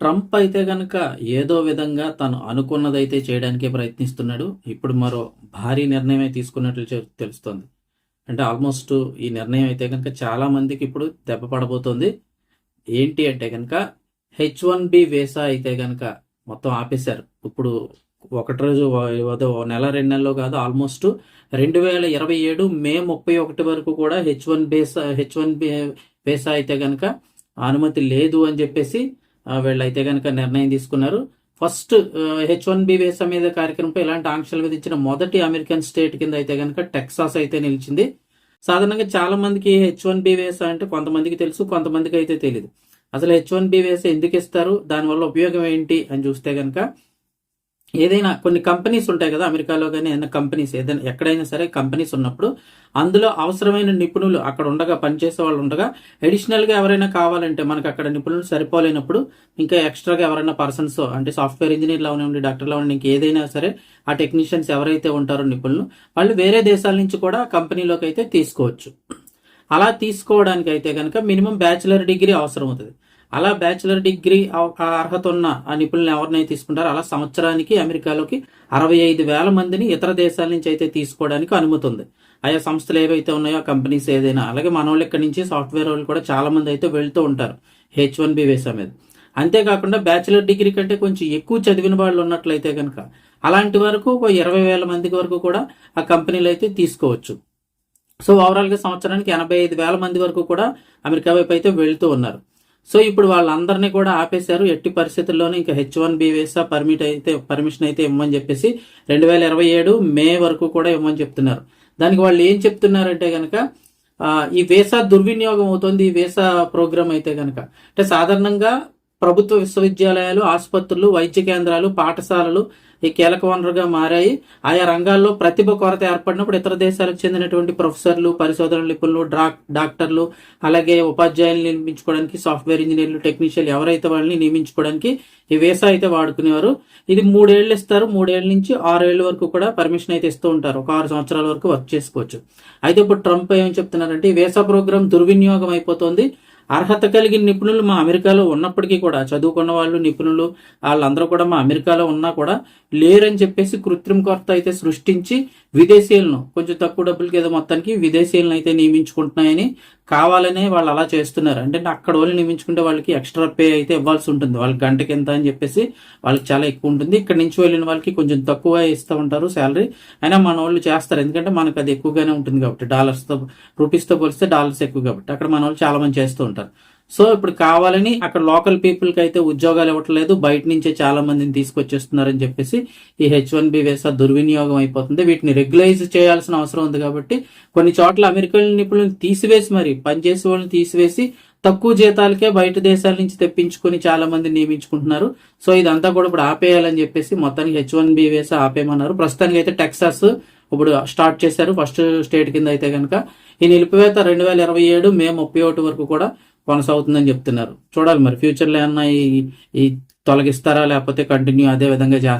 Trump అయితే గనక ఏదో విధంగా తను అనుకున్నదైతే చేయడానికే ప్రయత్నిస్తున్నాడు. ఇప్పుడు మరో భారీ నిర్ణయమే తీసుకున్నట్లు తెలుస్తోంది. అంటే ఆల్మోస్ట్ ఈ నిర్ణయం అయితే కనుక చాలా మందికి ఇప్పుడు దెబ్బ పడబోతోంది. ఏంటి అంటే కనుక హెచ్ వన్ బి వేసా అయితే కనుక మొత్తం ఆపేశారు. ఇప్పుడు ఒకటి రోజు నెల రెండు నెలలో కాదు ఆల్మోస్ట్ రెండు వేల ఇరవై ఏడు మే ముప్పై ఒకటి వరకు కూడా H one visa H one B visa అయితే కనుక అనుమతి లేదు అని చెప్పేసి వీళ్ళైతే కనుక నిర్ణయం తీసుకున్నారు. ఫస్ట్ హెచ్ వన్ బి వేసా మీద కార్యక్రమంపై ఇలాంటి ఆంక్షలు విధించిన మొదటి అమెరికన్ స్టేట్ కింద అయితే కనుక టెక్సాస్ అయితే నిలిచింది. సాధారణంగా చాలా మందికి హెచ్ వన్ బి వేసా అంటే కొంతమందికి తెలుసు కొంతమందికి అయితే తెలియదు అసలు హెచ్ వన్ బి వేసా ఎందుకు ఇస్తారు? దానివల్ల ఉపయోగం ఏంటి? అని చూస్తే కనుక ఏదైనా కొన్ని కంపెనీస్ ఉంటాయి కదా అమెరికాలో కానీ ఏదైనా కంపెనీస్ ఏదైనా ఎక్కడైనా సరే కంపెనీస్ ఉన్నప్పుడు అందులో అవసరమైన నిపుణులు అక్కడ ఉండగా పనిచేసే వాళ్ళు ఉండగా అడిషనల్గా ఎవరైనా కావాలంటే మనకు అక్కడ నిపుణులు సరిపోలేనప్పుడు ఇంకా ఎక్స్ట్రాగా ఎవరైనా పర్సన్స్ అంటే సాఫ్ట్వేర్ ఇంజనీర్లు అవనివ్వండి డాక్టర్లు అవనివ్వండి ఇంకా ఏదైనా సరే ఆ టెక్నీషియన్స్ ఎవరైతే ఉంటారో నిపుణులు వాళ్ళు వేరే దేశాల నుంచి కూడా కంపెనీలోకి అయితే తీసుకోవచ్చు. అలా తీసుకోవడానికి అయితే కనుక మినిమం బ్యాచిలర్ డిగ్రీ అవసరం అవుతుంది అలా బ్యాచిలర్ డిగ్రీ అర్హత ఉన్న ఆ నిపుణులను ఎవరినైతే తీసుకుంటారో అలా సంవత్సరానికి అమెరికాలోకి అరవై ఐదు వేల మందిని ఇతర దేశాల నుంచి అయితే తీసుకోవడానికి అనుమతి ఉంది ఆయా సంస్థలు ఏవైతే ఉన్నాయో కంపెనీస్ ఏదైనా అలాగే మన వాళ్ళు ఇక్కడ నుంచి సాఫ్ట్వేర్ వాళ్ళు కూడా చాలా మంది అయితే వెళ్తూ ఉంటారు హెచ్ వన్ బి వేసా మీద. అంతేకాకుండా బ్యాచిలర్ డిగ్రీ కంటే కొంచెం ఎక్కువ చదివిన వాళ్ళు ఉన్నట్లయితే కనుక అలాంటి వరకు ఒక ఇరవై వేల మందికి వరకు కూడా ఆ కంపెనీలు అయితే తీసుకోవచ్చు. సో ఓవరాల్గా సంవత్సరానికి ఎనభై ఐదు వేల మంది వరకు కూడా అమెరికా వైపు అయితే వెళ్తూ ఉన్నారు. సో ఇప్పుడు వాళ్ళందరినీ కూడా ఆపేశారు. ఎట్టి పరిస్థితుల్లోనూ ఇంకా H one B visa permit అయితే పర్మిషన్ అయితే ఇవ్వమని చెప్పేసి రెండు వేల ఇరవై ఏడు మే వరకు కూడా ఇవ్వమని చెప్తున్నారు. దానికి వాళ్ళు ఏం చెప్తున్నారంటే కనుక ఈ వీసా దుర్వినియోగం అవుతుంది ఈ వీసా ప్రోగ్రామ్ అయితే కనుక అంటే సాధారణంగా ప్రభుత్వ విశ్వవిద్యాలయాలు ఆసుపత్రులు వైద్య కేంద్రాలు పాఠశాలలు ఈ కీలక వనరుగా మారాయి. ఆయా రంగాల్లో ప్రతిభ కొరత ఏర్పడినప్పుడు ఇతర దేశాలకు చెందినటువంటి ప్రొఫెసర్లు పరిశోధన నిపుణులు డ్రా- డాక్టర్లు అలాగే ఉపాధ్యాయులు నియమించుకోవడానికి సాఫ్ట్వేర్ ఇంజనీర్లు టెక్నీషియన్లు ఎవరైతే వాళ్ళని నియమించుకోవడానికి ఈ వీసా అయితే వాడుకునేవారు. ఇది మూడేళ్ళు ఇస్తారు. మూడేళ్ళ నుంచి ఆరేళ్ళ వరకు కూడా పర్మిషన్ అయితే ఇస్తూ ఉంటారు. ఒక ఆరు సంవత్సరాల వరకు వర్క్ చేసుకోవచ్చు. అయితే ఇప్పుడు ట్రంప్ ఏం చెప్తున్నారంటే ఈ వేసా ప్రోగ్రామ్ దుర్వినియోగం అయిపోతుంది. అర్హత కలిగిన నిపుణులు మా అమెరికాలో ఉన్నప్పటికీ కూడా చదువుకున్న వాళ్ళు నిపుణులు వాళ్ళందరూ కూడా మా అమెరికాలో ఉన్నా కూడా లేరని చెప్పేసి కృత్రిమ కొరత అయితే సృష్టించి విదేశీయులను కొంచెం తక్కువ డబ్బులకి ఏదో మొత్తానికి విదేశీయులను అయితే నియమించుకుంటున్నాయని కావాలనే వాళ్ళు అలా చేస్తున్నారు. అంటే అక్కడ వాళ్ళు నియమించుకుంటే వాళ్ళకి ఎక్స్ట్రా పే అయితే ఇవ్వాల్సి ఉంటుంది. వాళ్ళకి గంటకి ఎంత అని చెప్పేసి వాళ్ళకి చాలా ఎక్కువ ఉంటుంది. ఇక్కడ నుంచి వెళ్ళిన వాళ్ళకి కొంచెం తక్కువ ఇస్తూ ఉంటారు శాలరీ. అయినా మన వాళ్ళు చేస్తారు. ఎందుకంటే మనకు అది ఎక్కువగానే ఉంటుంది కాబట్టి. డాలర్స్తో రూపీస్తో పోలిస్తే డాలర్స్ ఎక్కువ కాబట్టి. అక్కడ మన వాళ్ళు చాలా మంది చేస్తూ ఉంటారు. సో ఇప్పుడు కావాలని అక్కడ లోకల్ పీపుల్కి అయితే ఉద్యోగాలు ఇవ్వట్లేదు. బయట నుంచే చాలా మందిని తీసుకొచ్చేస్తున్నారని చెప్పేసి ఈ హెచ్ వన్ బి వేసా దుర్వినియోగం అయిపోతుంది. వీటిని రెగ్యులైజ్ చేయాల్సిన అవసరం ఉంది కాబట్టి కొన్ని చోట్ల అమెరికన్ నిపుణులను తీసివేసి మరి పనిచేసే వాళ్ళని తీసివేసి తక్కువ జీతాలకే బయట దేశాల నుంచి తెప్పించుకొని చాలా మంది నియమించుకుంటున్నారు. సో ఇదంతా కూడా ఇప్పుడు ఆపేయాలని చెప్పేసి మొత్తానికి హెచ్ వన్ బి వేసా ఆపేయమన్నారు. ప్రస్తుతానికి అయితే టెక్సాస్ ఇప్పుడు స్టార్ట్ చేశారు ఫస్ట్ స్టేట్ కింద అయితే కనుక ఈ నిలిపివేత రెండు వేల ఇరవై ఏడు మే ముప్పై ఒకటి వరకు కూడా కొనసాగుతుందని చెప్తున్నారు. చూడాలి మరి ఫ్యూచర్లో ఏమన్నా ఈ ఈ తొలగిస్తారా లేకపోతే కంటిన్యూ అదే విధంగా చేస్తారా?